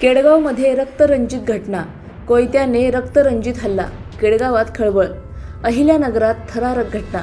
केडगावमध्ये रक्तरंजित घटना. कोयत्याने रक्तरंजित हल्ला केडगावात खळबळ. अहिल्यानगरात थरारक घटना.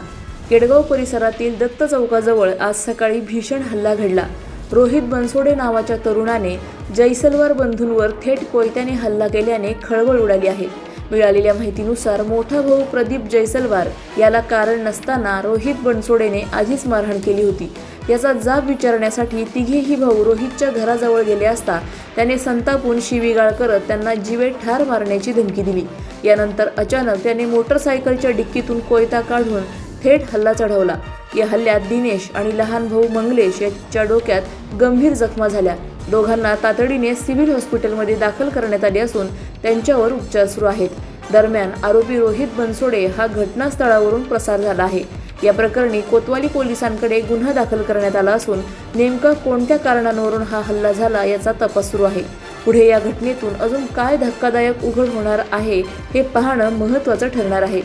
केडगाव परिसरातील दत्त चौकाजवळ आज सकाळी भीषण हल्ला घडला. रोहित बनसोडे नावाच्या तरुणाने जैसलवार बंधूंवर थेट कोयत्याने हल्ला केल्याने खळबळ उडाली आहे. मिळालेल्या माहितीनुसार मोठा भाऊ प्रदीप जैसलवार याला कारण नसताना रोहित बनसोडेने आधीच मारहाण केली होती. याचा जाब विचारण्यासाठी तिघेही भाऊ रोहितच्या घराजवळ गेले असता त्याने संतापून शिवीगाळ करत त्यांना जीवे ठार मारण्याची धमकी दिली. यानंतर अचानक त्याने मोटरसायकलच्या डिक्कीतून कोयता काढून थेट हल्ला चढवला. या हल्ल्यात दिनेश आणि लहान भाऊ मंगलेश यांच्या डोक्यात गंभीर जखमा झाल्या. दोघांना तातडीने सिव्हिल हॉस्पिटलमध्ये दाखल करण्यात आले असून त्यांच्यावर उपचार सुरू आहेत. दरम्यान आरोपी रोहित बनसोडे हा घटनास्थळावरून प्रसार झाला आहे. या प्रकरणी कोतवाली पोलिसांकडे गुन्हा दाखल करण्यात आला असून नेमका कोणत्या कारणांवरून हा हल्ला झाला याचा तपास सुरू आहे. पुढे या घटनेतून अजून काय धक्कादायक उघड होणार आहे हे पाहणं महत्त्वाचं ठरणार आहे.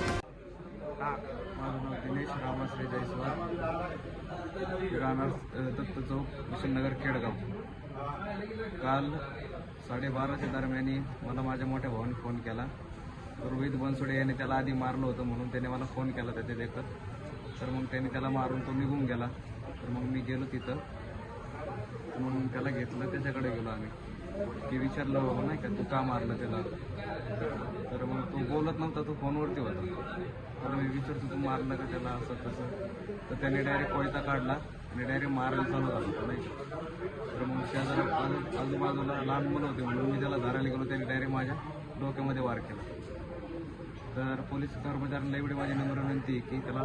राहणार दत्त चौक विशननगर केडगाव काल साडेबाराच्या दरम्यान मला माझ्या मोठ्या भावाने फोन केला. रोहित बनसोडे याने त्याला आधी मारलं होतं म्हणून त्याने मला फोन केला त्याच्या देखत. तर मग त्याने त्याला मारून तो निघून गेला. तर मग मी गेलो तिथं. मग त्याला घेतलं त्याच्याकडे गेलो आम्ही. की विचारलं बाबा नाही का तू का मारलं त्याला? तर मग तो बोलत नव्हता तो फोनवरती होता. तर मी विचारतो तू मारलं का त्याला असं तसं? तर त्याने डायरेक्ट कोयता काढला आणि डायरेक्ट मारायला चालू झाला नाही तर मग शेजारी आजू आजूबाजूला लहान मुलं होते म्हणून मी त्याला धरायला गेलो त्याने डायरेक्ट माझ्या डोक्यामध्ये वार केला. तर पोलीस कर्मचाऱ्यांना एवढी माझी नम्र विनंती आहे की त्याला